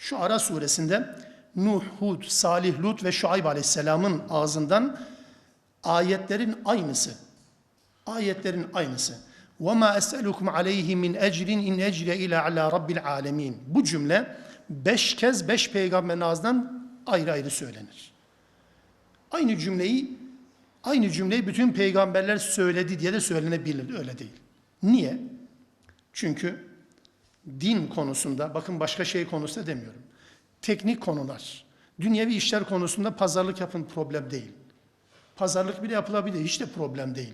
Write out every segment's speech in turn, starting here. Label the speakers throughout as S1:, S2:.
S1: Şu Ara suresinde Nuh, Hud, Salih, Lut ve Şuayb aleyhisselamın ağzından ayetlerin aynısı. Ayetlerin aynısı. وَمَا أَسْأَلُكُمْ عَلَيْهِ مِنْ اَجْرٍ اِنْ اَجْرِيَ اِلَى عَلَى رَبِّ الْعَالَمِينَ Bu cümle beş kez beş peygamberin ağzından ayrı ayrı söylenir. Aynı cümleyi aynı cümleyi bütün peygamberler söyledi diye de söylenebilir. Öyle değil. Niye? Çünkü din konusunda, bakın başka şey konusunda demiyorum. Teknik konular, dünyevi işler konusunda pazarlık yapın problem değil. Pazarlık bile yapılabilir, hiç de problem değil.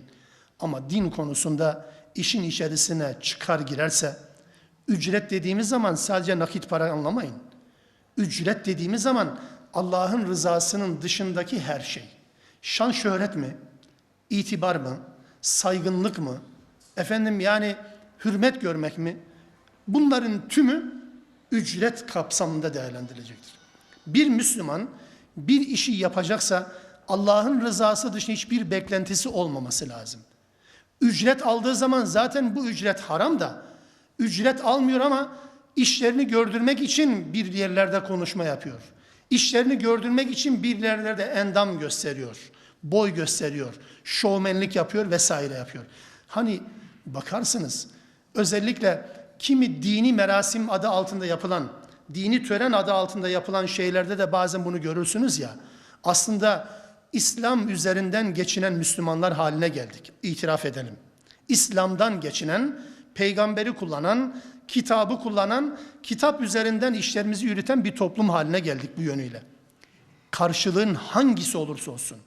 S1: Ama din konusunda işin içerisine çıkar girerse, ücret dediğimiz zaman sadece nakit para anlamayın. Ücret dediğimiz zaman Allah'ın rızasının dışındaki her şey. Şan şöhret mi? İtibar mı? Saygınlık mı? Efendim yani hürmet görmek mi? Bunların tümü ücret kapsamında değerlendirilecektir. Bir Müslüman bir işi yapacaksa Allah'ın rızası dışında hiçbir beklentisi olmaması lazım. Ücret aldığı zaman zaten bu ücret haram da ücret almıyor ama işlerini gördürmek için bir yerlerde konuşma yapıyor. İşlerini gördürmek için bir yerlerde endam gösteriyor, boy gösteriyor, şovmenlik yapıyor vesaire yapıyor. Hani bakarsınız özellikle kimi dini merasim adı altında yapılan, dini tören adı altında yapılan şeylerde de bazen bunu görürsünüz ya. Aslında İslam üzerinden geçinen Müslümanlar haline geldik. İtiraf edelim. İslam'dan geçinen, peygamberi kullanan, kitabı kullanan, kitap üzerinden işlerimizi yürüten bir toplum haline geldik bu yönüyle. Karşılığın hangisi olursa olsun,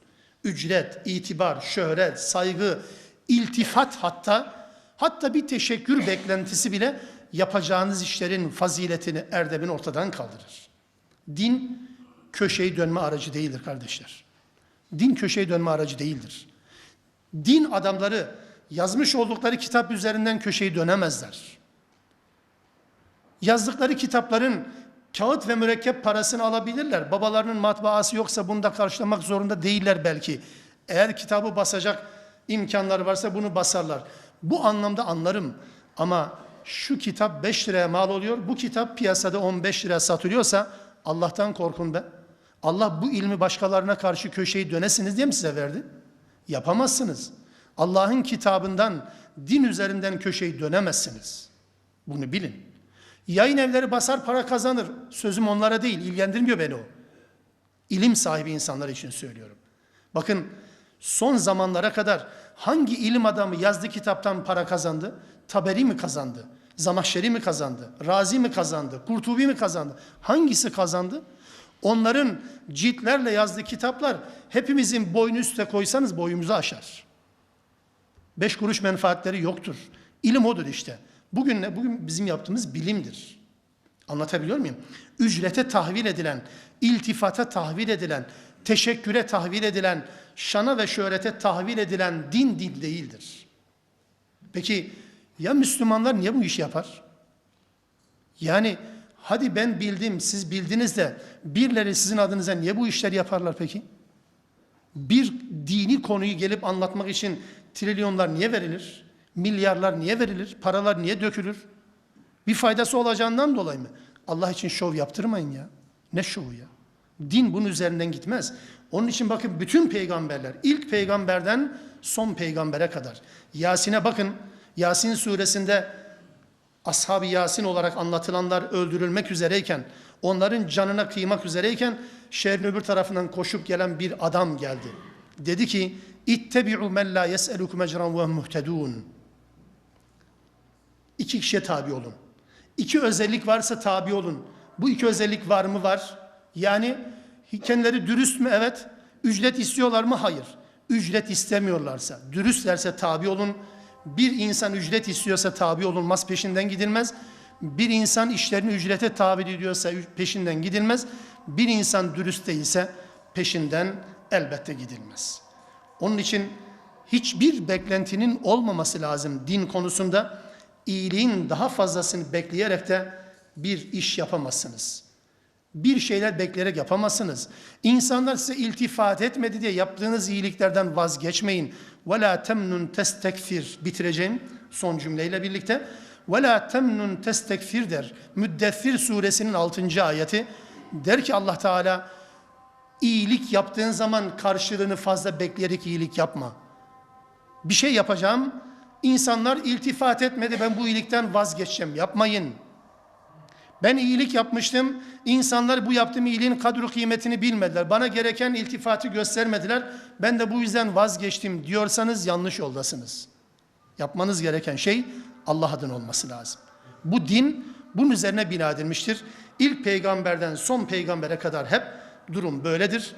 S1: ücret, itibar, şöhret, saygı, iltifat hatta, hatta bir teşekkür beklentisi bile yapacağınız işlerin faziletini, erdemini ortadan kaldırır. Din köşeyi dönme aracı değildir kardeşler. Din köşeyi dönme aracı değildir. Din adamları yazmış oldukları kitap üzerinden köşeyi dönemezler. Yazdıkları kitapların kağıt ve mürekkep parasını alabilirler. Babalarının matbaası yoksa bunu da karşılamak zorunda değiller belki. Eğer kitabı basacak imkanları varsa bunu basarlar. Bu anlamda anlarım. Ama şu kitap 5 liraya mal oluyor, bu kitap piyasada 15 liraya satılıyorsa Allah'tan korkun be. Allah bu ilmi başkalarına karşı köşeyi dönesiniz diye mi size verdi? Yapamazsınız. Allah'ın kitabından, din üzerinden köşeyi dönemezsiniz. Bunu bilin. Yayın evleri basar para kazanır. Sözüm onlara değil, ilgilendirmiyor beni o. İlim sahibi insanlar için söylüyorum. Bakın son zamanlara kadar hangi ilim adamı yazdığı kitaptan para kazandı? Taberi mi kazandı? Zamahşeri mi kazandı? Razi mi kazandı? Kurtubi mi kazandı? Hangisi kazandı? Onların ciltlerle yazdığı kitaplar hepimizin boynu üstüne koysanız boyumuzu aşar. Beş kuruş menfaatleri yoktur. İlim odur işte. Bugün ne? Bugün bizim yaptığımız bilimdir. Anlatabiliyor muyum? Ücrete tahvil edilen, iltifata tahvil edilen, teşekküre tahvil edilen, şana ve şöhrete tahvil edilen din din değildir. Peki ya Müslümanlar niye bu işi yapar? Yani hadi ben bildim, siz bildiniz de birileri sizin adınıza niye bu işler yaparlar peki? Bir dini konuyu gelip anlatmak için trilyonlar niye verilir? Milyarlar niye verilir? Paralar niye dökülür? Bir faydası olacağından dolayı mı? Allah için şov yaptırmayın ya. Ne şovu ya? Din bunun üzerinden gitmez. Onun için bakın bütün peygamberler, ilk peygamberden son peygambere kadar. Yasin'e bakın. Yasin suresinde ashab-ı Yasin olarak anlatılanlar öldürülmek üzereyken, onların canına kıymak üzereyken şehrin öbür tarafından koşup gelen bir adam geldi. Dedi ki, İttebi'u men la yes'elukum ecran ve muhtedun. İki kişiye tabi olun. İki özellik varsa tabi olun. Bu iki özellik var mı? Var. Yani kendileri dürüst mü? Evet. Ücret istiyorlar mı? Hayır. Ücret istemiyorlarsa, dürüstlerse tabi olun. Bir insan ücret istiyorsa tabi olunmaz, peşinden gidilmez. Bir insan işlerini ücrete tabi ediyorsa peşinden gidilmez. Bir insan dürüst değilse peşinden elbette gidilmez. Onun için hiçbir beklentinin olmaması lazım din konusunda. iyiliğin daha fazlasını bekleyerek de bir iş yapamazsınız Bir şeyler bekleyerek yapamazsınız. İnsanlar size iltifat etmedi diye yaptığınız iyiliklerden vazgeçmeyin. وَلَا تَمْنُنْ تَسْتَكْفِرْ Bitireceğim son cümleyle birlikte. Ve la temnun testekfir der. Müddessir suresinin 6. ayeti. Der ki Allah Teala iyilik yaptığın zaman karşılığını fazla bekleyerek iyilik yapma. Bir şey yapacağım. İnsanlar iltifat etmedi ben bu iyilikten vazgeçeceğim. Yapmayın. Ben iyilik yapmıştım. İnsanlar bu yaptığım iyiliğin kadru kıymetini bilmediler. Bana gereken iltifatı göstermediler. Ben de bu yüzden vazgeçtim diyorsanız yanlış yoldasınız. Yapmanız gereken şey Allah adına olması lazım. Bu din bunun üzerine bina edilmiştir. İlk peygamberden son peygambere kadar hep durum böyledir.